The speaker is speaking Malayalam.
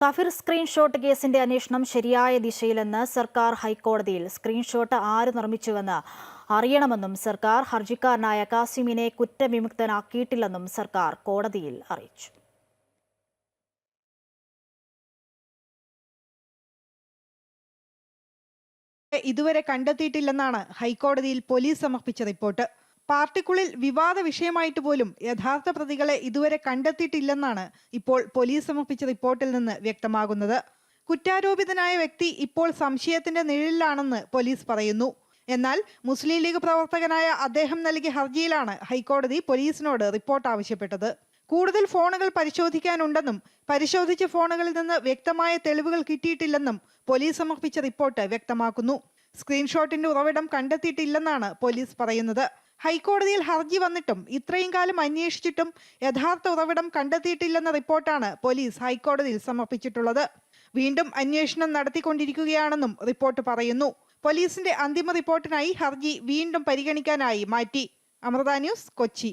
കഫിർ സ്ക്രീൻഷോട്ട് കേസിന്റെ അന്വേഷണം ശരിയായ ദിശയിലെന്ന് സർക്കാർ ഹൈക്കോടതിയിൽ സ്ക്രീൻഷോട്ട് ആര് നിർമ്മിച്ചുവെന്ന് അറിയണമെന്നും സർക്കാർ ഹർജിക്കാരനായ കാസിമിനെ കുറ്റവിമുക്തനാക്കിയിട്ടില്ലെന്നും സർക്കാർ കോടതിയിൽ അറിയിച്ചു. ഇതുവരെ കണ്ടെത്തിയിട്ടില്ലെന്നാണ് ഹൈക്കോടതിയിൽ പോലീസ് സമർപ്പിച്ച റിപ്പോർട്ട്. പാർട്ടിക്കുള്ളിൽ വിവാദ വിഷയമായിട്ട് പോലും യഥാർത്ഥ പ്രതികളെ ഇതുവരെ കണ്ടെത്തിയിട്ടില്ലെന്നാണ് ഇപ്പോൾ പോലീസ് സമർപ്പിച്ച റിപ്പോർട്ടിൽ നിന്ന് വ്യക്തമാകുന്നത്. കുറ്റാരോപിതനായ വ്യക്തി ഇപ്പോൾ സംശയത്തിന്റെ നിഴലിലാണെന്ന് പോലീസ് പറയുന്നു. എന്നാൽ മുസ്ലിം ലീഗ് പ്രവർത്തകനായ അദ്ദേഹം നൽകിയ ഹർജിയിലാണ് ഹൈക്കോടതി പോലീസിനോട് റിപ്പോർട്ട് ആവശ്യപ്പെട്ടത്. കൂടുതൽ ഫോണുകൾ പരിശോധിക്കാനുണ്ടെന്നും പരിശോധിച്ച ഫോണുകളിൽ നിന്ന് വ്യക്തമായ തെളിവുകൾ കിട്ടിയിട്ടില്ലെന്നും പോലീസ് സമർപ്പിച്ച റിപ്പോർട്ട് വ്യക്തമാക്കുന്നു. സ്ക്രീൻഷോട്ടിന്റെ ഉറവിടം കണ്ടെത്തിയിട്ടില്ലെന്നാണ് പോലീസ് പറയുന്നത്. ഹൈക്കോടതിയിൽ ഹർജി വന്നിട്ടും ഇത്രയും കാലം അന്വേഷിച്ചിട്ടും യഥാർത്ഥ ഉറവിടം കണ്ടെത്തിയിട്ടില്ലെന്ന റിപ്പോർട്ടാണ് പോലീസ് ഹൈക്കോടതിയിൽ സമർപ്പിച്ചിട്ടുള്ളത്. വീണ്ടും അന്വേഷണം നടത്തിക്കൊണ്ടിരിക്കുകയാണെന്നും റിപ്പോർട്ട് പറയുന്നു. പോലീസിന്റെ അന്തിമ റിപ്പോർട്ടിനായി ഹർജി വീണ്ടും പരിഗണിക്കാനായി മാറ്റി. അമൃത ന്യൂസ് കൊച്ചി.